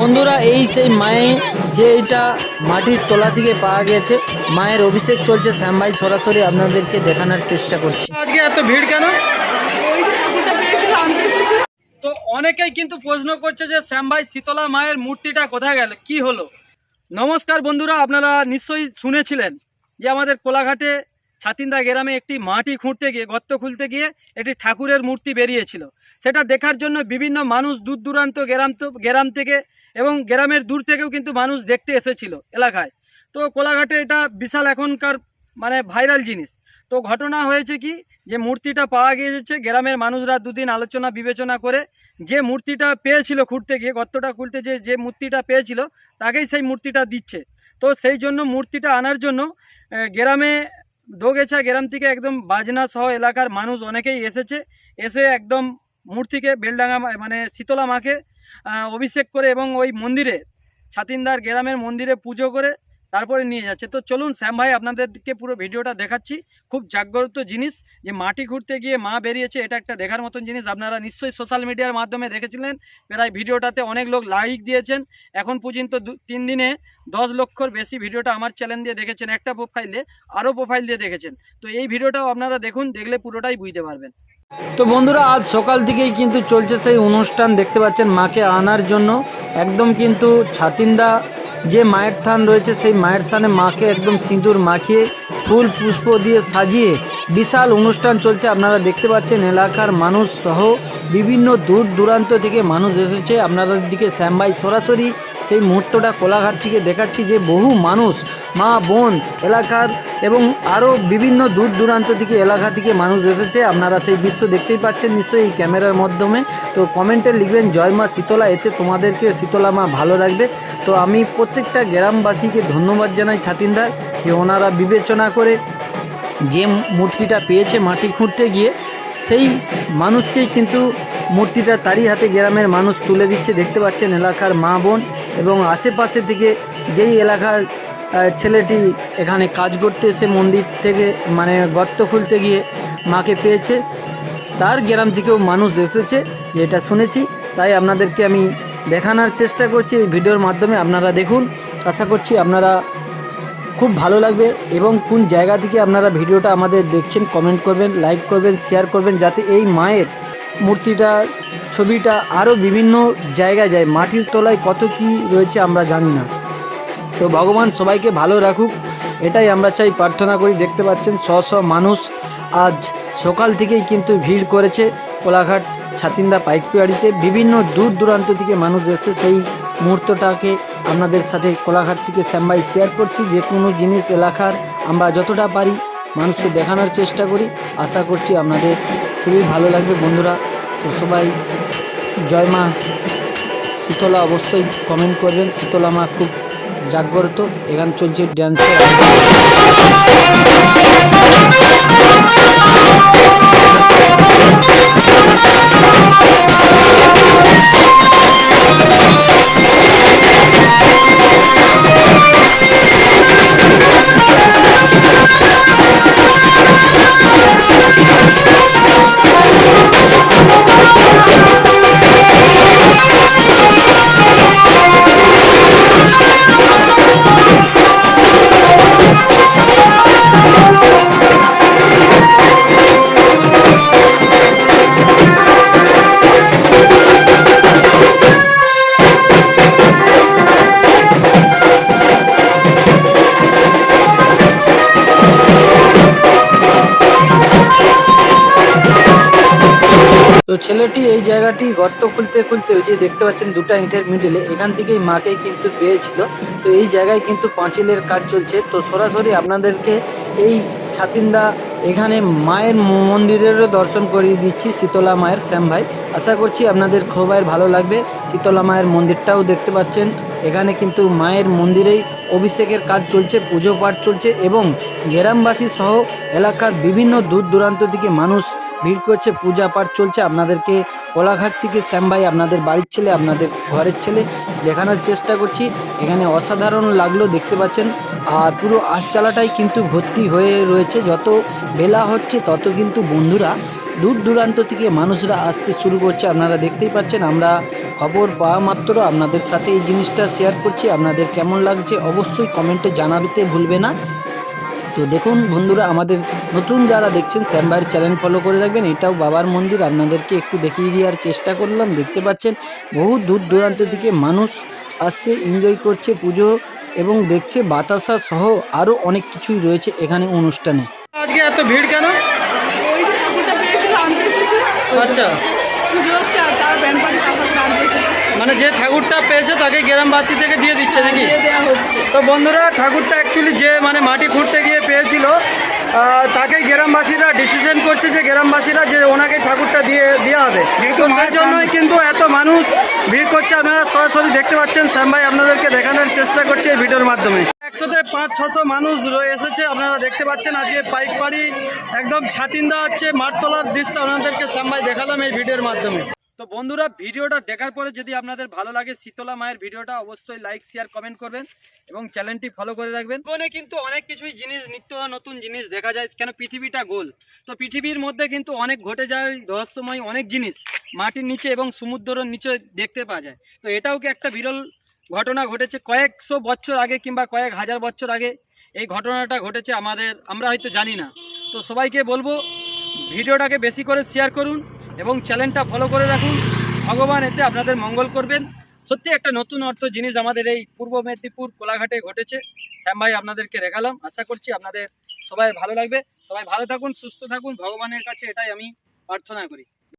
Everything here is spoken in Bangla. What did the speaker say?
বন্ধুরা এই সেই মায়ের যে এটা মাটির তলা থেকে পাওয়া গেছে মায়ের অভিষেক চলছে শ্যামভাই সরাসরি আপনাদেরকে দেখানোর চেষ্টা করছি। আজকে এত ভিড় কেন? তো অনেকেই কিন্তু প্রশ্ন করছে যে শ্যামভাই শীতলা মায়ের মূর্তিটা কোথায় গেল কি হলো? নমস্কার বন্ধুরা আপনারা নিশ্চয়ই শুনেছিলেন যে আমাদের কোলাঘাটে ছাতিন্দা গ্রামে একটি মাটি খুঁড়তে গিয়ে গর্ত খুলতে গিয়ে একটি ঠাকুরের মূর্তি বেরিয়েছিল। সেটা দেখার জন্য বিভিন্ন মানুষ দূর দূরান্ত গ্রাম তো গ্রাম থেকে এবং গ্রামের দূর থেকেও কিন্তু মানুষ দেখতে এসেছিল এলাকায়। তো কোলাঘাটে এটা বিশাল এখনকার মানে ভাইরাল জিনিস। তো ঘটনা হয়েছে কি, যে মূর্তিটা পাওয়া গিয়েছে গ্রামের মানুষরা দুদিন আলোচনা, বিবেচনা করে যে মূর্তিটা পেয়েছিল খুঁড়তে গিয়ে, গর্তটা খুলতে যে যে মূর্তিটা পেয়েছিল, তাকেই সেই মূর্তিটা দিচ্ছে। তো সেই জন্য মূর্তিটা আনার জন্য গ্রামে দোগেছা গ্রাম থেকে একদম বাজনা সহ এলাকার মানুষ অনেকেই এসেছে। এসে একদম মূর্তিকে বেলডাঙ্গা মানে শীতলা মাকে অভিষেক করে এবং ওই মন্দিরে, ছাতিনদার গ্রামের মন্দিরে পুজো করে তারপরে নিয়ে যাচ্ছে। তো চলুন, শ্যাম ভাই, আপনাদেরকে পুরো ভিডিওটা দেখাচ্ছি। খুব জাগ্রত জিনিস যে মাটি ঘুরতে গিয়ে মা বেরিয়েছে, এটা একটা দেখার মতন জিনিস। আপনারা নিশ্চয়ই সোশ্যাল মিডিয়ার মাধ্যমে দেখেছিলেন, প্রায় ভিডিওটাতে অনেক লোক লাইক দিয়েছেন। এখন পর্যন্ত তিন দিনে দশ লক্ষর বেশি ভিডিওটা আমার চ্যানেল দিয়ে দেখেছেন। একটা প্রোফাইলে আরও প্রোফাইল দিয়ে দেখেছেন। তো এই ভিডিওটাও আপনারা দেখুন, দেখলে পুরোটাই বুঝতে পারবেন। তো বন্ধুরা, আজ সকাল থেকেই কিন্তু চলছে সেই অনুষ্ঠান। দেখতে পাচ্ছেন, মাকে আনার জন্য একদম কিন্তু ছাতিন্দা যে মায়ের থান রয়েছে, সেই মায়ের থানে মাকে একদম সিঁদুর মাখিয়ে, ফুল পুষ্প দিয়ে সাজিয়ে বিশাল অনুষ্ঠান চলছে। আপনারা দেখতে পাচ্ছেন, এলাকার মানুষ সহ বিভিন্ন দূর দূরান্ত থেকে মানুষ এসেছে। আপনাদের দিকে শ্যামভাই সরাসরি সেই মুহূর্তটা কোলাঘাট থেকে দেখাচ্ছি যে বহু মানুষ, মা, বোন, এলাকার এবং আরও বিভিন্ন দূর দূরান্ত থেকে এলাকা থেকে মানুষ এসেছে। আপনারা সেই দৃশ্য দেখতেই পাচ্ছেন নিশ্চয়ই এই ক্যামেরার মাধ্যমে। তো কমেন্টে লিখবেন, জয় মা শীতলা এতে তোমাদেরকে শীতলা মা ভালো রাখবে। তো আমি প্রত্যেকটা গ্রামবাসীকে ধন্যবাদ জানাই ছাতিনদার, যে ওনারা বিবেচনা করে যে মূর্তিটা পেয়েছে মাটি খুঁড়তে গিয়ে, সেই মানুষকেই কিন্তু মূর্তিটা তারই হাতে গ্রামের মানুষ তুলে দিচ্ছে। দেখতে পাচ্ছেন এলাকার মা বোন এবং আশেপাশে থেকে যেই এলাকার ছেলেটি এখানে কাজ করতে এসে মন্দির থেকে মানে গর্ত খুলতে গিয়ে মাকে পেয়েছে। তার গ্রাম থেকেও মানুষ এসেছে, যেটা শুনেছি। তাই আপনাদেরকে আমি দেখানোর চেষ্টা করছি এই ভিডিওর মাধ্যমে। আপনারা দেখুন, আশা করছি আপনারা খুব ভালো লাগবে এবং কোন জায়গা থেকে আপনারা ভিডিওটা আমাদের দেখছেন, কমেন্ট করবেন, লাইক করবেন, শেয়ার করবেন, যাতে এই মায়ের মূর্তিটা, ছবিটা আরও বিভিন্ন জায়গায় যায়, মাটির তলায় কত কি রয়েছে আমরা জানি না। তো ভগবান সবাইকে ভালো রাখুক, এটাই আমরা চাই, প্রার্থনা করি, দেখতে পাচ্ছেন শ শ মানুষ আজ সকাল থেকেই কিন্তু ভিড় করেছে কোলাঘাট ছাতিন্দা পাইকপিয়াড়িতে বিভিন্ন দূর দূরান্ত থেকে মানুষ এসে সেই মুহূর্তটাকে আপনাদের সাথে কোলাঘাট থেকে শ্যামবাই শেয়ার করছি। যে কোনো জিনিস, এলাকার আমরা যতটা পারি মানুষকে দেখানোর চেষ্টা করি। আশা করছি আপনাদের খুবই ভালো লাগবে বন্ধুরা। তো সবাই জয় মা শীতলা অবশ্যই কমেন্ট করবেন। শীতলা মা খুব জাগ্রত। এখানে চলছে ড্যান্সের তো ছেলেটি এই জায়গাটি গর্ত খুলতে খুলতে ওই যে দেখতে পাচ্ছেন দুটো ইঁটের মিডিলে, এখান থেকেই মাকে কিন্তু পেয়েছিল। তো এই জায়গায় কিন্তু পাঁচিলের কাজ চলছে। তো সরাসরি আপনাদেরকে এই ছাতিন্দা এখানে মায়ের মন্দিরেরও দর্শন করিয়ে দিচ্ছি, শীতলা মায়ের শ্যাম ভাই। আশা করছি আপনাদের খুবই ভালো লাগবে। শীতলা মায়ের মন্দিরটাও দেখতে পাচ্ছেন। এখানে কিন্তু মায়ের মন্দিরেই অভিষেকের কাজ চলছে, পুজো পাঠ চলছে এবং গ্রামবাসী সহ এলাকার বিভিন্ন দূর দূরান্ত থেকে মানুষ ভিড় করছে, পূজা পাঠ চলছে। আপনাদেরকে কোলাঘাট থেকে শ্যাম ভাই আপনাদের বাড়ির ছেলে, আপনাদের ঘরের ছেলে দেখানোর চেষ্টা করছি। এখানে অসাধারণ লাগল, দেখতে পাচ্ছেন। আর পুরো আশচালাটাই কিন্তু ভর্তি হয়ে রয়েছে। যত বেলা হচ্ছে, তত কিন্তু বন্ধুরা দূর দূরান্ত থেকে মানুষরা আসতে শুরু করছে। আপনারা দেখতেই পাচ্ছেন, আমরা খবর পাওয়া মাত্র। আপনাদের সাথে এই জিনিসটা শেয়ার করছি। আপনাদের কেমন লাগছে, অবশ্যই কমেন্টে জানাতে ভুলবে না। তো দেখুন বন্ধুরা আমাদের নতুন যারা দেখছেন শ্যামভাইয়ের চ্যানেল ফলো করে রাখবেন। এটাও বাবার মন্দির। আপনাদেরকে একটু দেখিয়ে দেওয়ার চেষ্টা করলাম। দেখতে পাচ্ছেন বহু দূর দূরান্ত থেকে মানুষ আসছে এনজয় করছে পুজো এবং দেখছে বাতাসা সহ আরও অনেক কিছুই রয়েছে এখানে অনুষ্ঠানে। আজকে এত ভিড় কেন? আচ্ছা। পুজো হচ্ছে আর তার মানে যে ঠাকুরটা পেয়েছে তাকে গ্রামবাসী থেকে দিয়ে দিচ্ছে নাকি? তো বন্ধুরা ঠাকুরটা অ্যাকচুয়ালি যে মানে মাটি খুঁড়তে গিয়ে পেয়েছিল তাকে গ্রামবাসীরা ডিসিশন করছে যে গ্রামবাসীরা যে ওনাকে ঠাকুরটা দিয়ে দেওয়া হবে। তো সেই জন্যই কিন্তু এত মানুষ ভিড় করছে। আপনারা সরাসরি দেখতে পাচ্ছেন শ্যাম ভাই আপনাদেরকে দেখানোর চেষ্টা করছে এই ভিডিওর মাধ্যমে। একশোতে পাঁচ ছশো মানুষ রয়ে এসেছে আপনারা দেখতে পাচ্ছেন আজকে পাইক পাড়ি একদম ছাতিন দেওয়া হচ্ছে মাঠ তোলার দৃশ্য। আপনাদেরকে শ্যাম ভাই দেখালাম এই ভিডিওর মাধ্যমে। তো বন্ধুরা, ভিডিওটা দেখার পরে যদি আপনাদের ভালো লাগে শীতলা মায়ের ভিডিওটা, অবশ্যই লাইক শেয়ার কমেন্ট করবেন এবং চ্যানেলটি ফলো করে রাখবেন। জীবনে কিন্তু অনেক কিছুই জিনিস, নিত্য নতুন জিনিস দেখা যায়, কেন পৃথিবীটা গোল। তো পৃথিবীর মধ্যে কিন্তু অনেক ঘটে যায়, রহস্যময় অনেক জিনিস মাটির নিচে এবং সমুদ্রের নিচে দেখতে পাওয়া যায়। তো এটাও কি একটা বিরল ঘটনা ঘটেছে? কয়েকশো বছর আগে কিংবা কয়েক হাজার বছর আগে এই ঘটনাটা ঘটেছে আমাদের, আমরা হয়তো জানি না। তো সবাইকে বলব, ভিডিওটাকে বেশি করে শেয়ার করুন। এবং চ্যানেলটা ফলো করে রাখুন। ভগবান এতে আপনাদের মঙ্গল করবেন। সত্যি একটা নতুন অর্থ জিনিস আমাদের এই পূর্ব মেদিনীপুর কোলাঘাটে ঘটেছে। শ্যাম ভাই আপনাদেরকে দেখালাম। আশা করছি আপনাদের সবাই ভালো লাগবে। সবাই ভালো থাকুন, সুস্থ থাকুন। ভগবানের কাছে এটাই আমি প্রার্থনা করি।